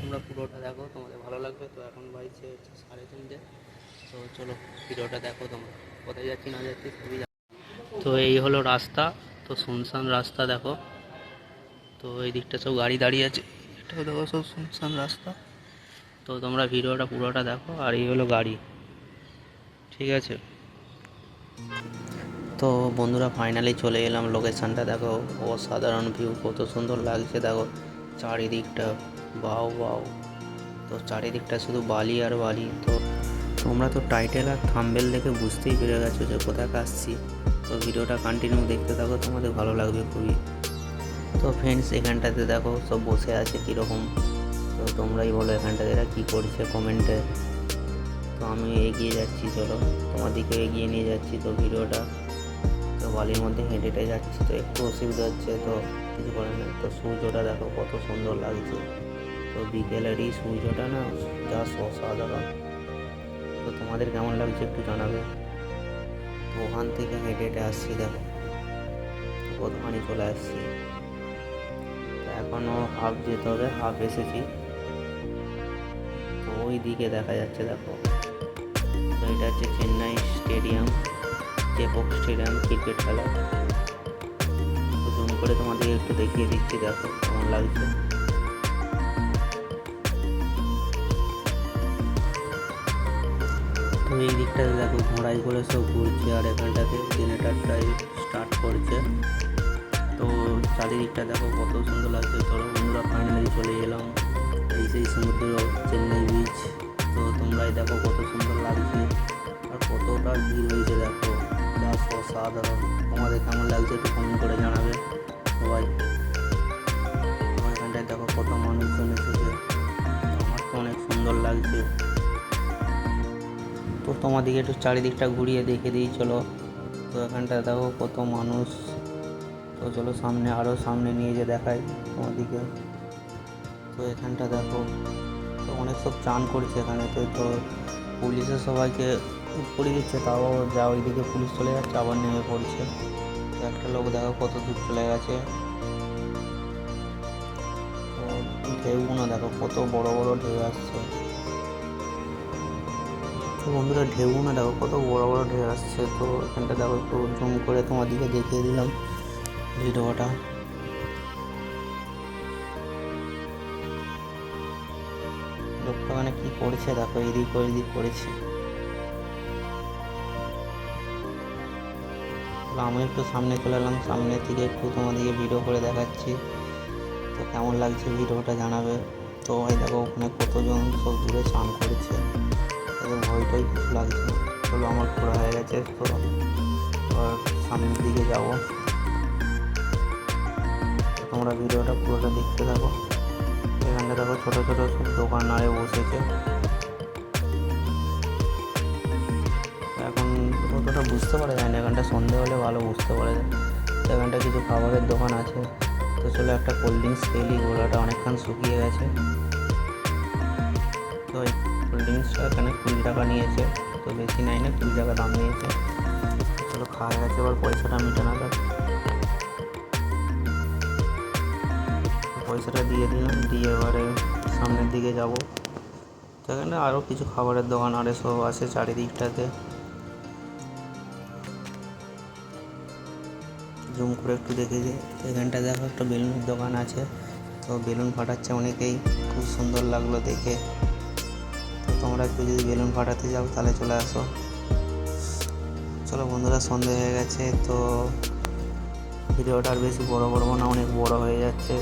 তোমরা পুরোটা দেখো, তোমাদের ভালো লাগবে। তো এখন বাজছে হচ্ছে সাড়ে তিনটে। তো চলো ভিডিওটা দেখো তোমরা। কোথায় যাচ্ছি, না যাচ্ছি খুবই তো এই হলো রাস্তা। তো শুনশান রাস্তা দেখো। তো এই দিকটা সব গাড়ি দাঁড়িয়ে আছে। এটাও দেখো সব শুনশান রাস্তা। তো তোমরা ভিডিওটা পুরোটা দেখো, আর এই হলো গাড়ি। ঠিক আছে? তো বন্ধুরা ফাইনালি চলে এলাম লোকেশানটা দেখো, অসাধারণ ভিউ কত সুন্দর লাগছে। দেখো, চারিদিকটা। বাও বাও তো চারিদিকটা শুধু বালি আর বালি। তো তোমরা তো টাইটেল আর থাম্বেল দেখে বুঝতেই পেরে গেছো যে কোথায় আসছি তো ভিডিওটা কন্টিনিউ দেখতে থাকো, তোমাদের ভালো লাগবে খুবই। তো ফ্রেন্ডস এখানটাতে দেখো সব বসে আছে কীরকম। তো তোমরাই বলো এখানটাতে এরা কী করছে কমেন্টে তো আমি এগিয়ে যাচ্ছি, চলো। তোমার দিকে এগিয়ে নিয়ে যাচ্ছি তো ভিডিওটা। তো বালির মধ্যে হেঁটে হেঁটে যাচ্ছি, তো একটু অসুবিধা হচ্ছে, তো কিছু করে না তো সূর্যটা দেখো কত সুন্দর লাগছে। তো বিকেলের এই সূর্যটা না যা অসাধারণ। তো তোমাদের কেমন লাগছে একটু জানাবে? ওখান থেকে হেঁটে হেঁটে আসছি, দেখো। কোথাখানি চলে আসছি। এখনও হাফ যেতে হবে হাফ এসেছি। তো ওই দিকে দেখা যাচ্ছে, দেখো। তো এটা হচ্ছে Chennai stadium, Chepauk stadium cricket খেলা জুম করে তোমাদের একটু দেখিয়ে দিচ্ছি, দেখো কেমন লাগছে। তো এই দিকটাতে দেখো ঘোড়াই করে সব ঘুরছে আর এখানটাতে জেনারেটারটাই স্টার্ট করছে। তো চারিদিকটা দেখো কত সুন্দর লাগছে। চলো বন্ধুরা ফাইনালি চলে এলাম এই সেই সমুদ্র চেন্নাই বিচ তো তোমরাই দেখো কত সুন্দর লাগছে আর কতটা ভিড় হয়েছে দেখো। যা অসাধারণ। তোমাদের কেমন লাগছে একটু কমেন্ট করে জানাবে সবাই। তোমার এখানটায় দেখো কত মানুষজন এসেছে। আমার তো অনেক সুন্দর লাগছে। তো তোমাদেরকে একটু চারিদিকটা ঘুরিয়ে দেখে দিই, চলো। তো এখানটা দেখো কত মানুষ। তো চলো সামনে আরও সামনে নিয়ে যে দেখাই তোমাদেরকে তো এখানটা দেখো, তো অনেক সব চান করছে এখানে। তো তো পুলিশে সবাইকে করে দিচ্ছে, তাও যা ওইদিকে পুলিশ চলে যাচ্ছে, আবার নেমে পড়ছে। তো একটা লোক দেখো কত দূর চলে গেছে। ঢেউগুলো দেখো কত বড় বড় ঢেউ আসছে। তো বন্ধুরা ঢেউগুলো দেখো কত বড় বড় ঢেউ আসছে। তো এখানটা দেখো একটু জুম করে তোমাদেরকে দেখিয়ে দিলাম। ভিডিওটা লোকটা মানে কি করছে? দেখো, এদিক ওদিক করেছে। আমি একটু সামনে চলে এলাম। সামনে থেকে একটু তোমাদেরকে ভিডিও করে দেখাচ্ছি। তো কেমন লাগছে ভিডিওটা জানাবে? তো ওই দেখো, ওখানে কতজন সব দূরে স্নান করেছে। ভয়টাই লাগছে। চলো, আমার ঘোরা হয়ে গেছে তো সামনের দিকে যাব। তোমরা ভিডিওটা পুরোটা দেখতে থাকো। এখানটা দেখো ছোটো ছোটো সব দোকান আরে বসেছে। এখন অতটা বুঝতে পারা যায় না। এখানটা সন্ধে হলে ভালো বুঝতে পারা যায়। এখানটা কিছু খাবারের দোকান আছে। তো চলো, একটা কোল্ড ড্রিঙ্কস খেলি গোলাটা অনেকক্ষণ শুকিয়ে গেছে। তো কোল্ড ড্রিঙ্কসটা এখানে কুড়ি টাকা নিয়েছে। তো বেশি নাই না, কুড়ি টাকা দাম নিয়েছে। চলো খাওয়া গেছে, এবার পয়সাটা মিটানো যাক। পয়সাটা দিয়ে দিলাম, দিয়ে এবারে সামনের দিকে যাব। তো এখানে আরও কিছু খাবারের দোকান আরে সব আছে চারিদিকটাতে। জুম করে একটু দেখে যে এখানটা দেখো একটা বেলুনের দোকান আছে। তো বেলুন ফাটাচ্ছে অনেকেই, খুব সুন্দর লাগল দেখে। তোমরা একটু যদি বেলুন ফাটাতে যাও, তাহলে চলে আসো। চলো বন্ধুরা, সন্ধে হয়ে গেছে, তো ভিডিওটা আর বেশি বড় করব না, অনেক বড় হয়ে যাচ্ছে।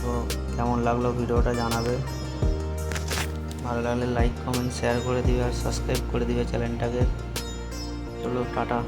তো কেমন লাগল ভিডিওটা জানাবে? ভালো লাগলে লাইক কমেন্ট শেয়ার করে দিবে আর সাবস্ক্রাইব করে দিবে চ্যানেলটাকে। চলো, টাটা।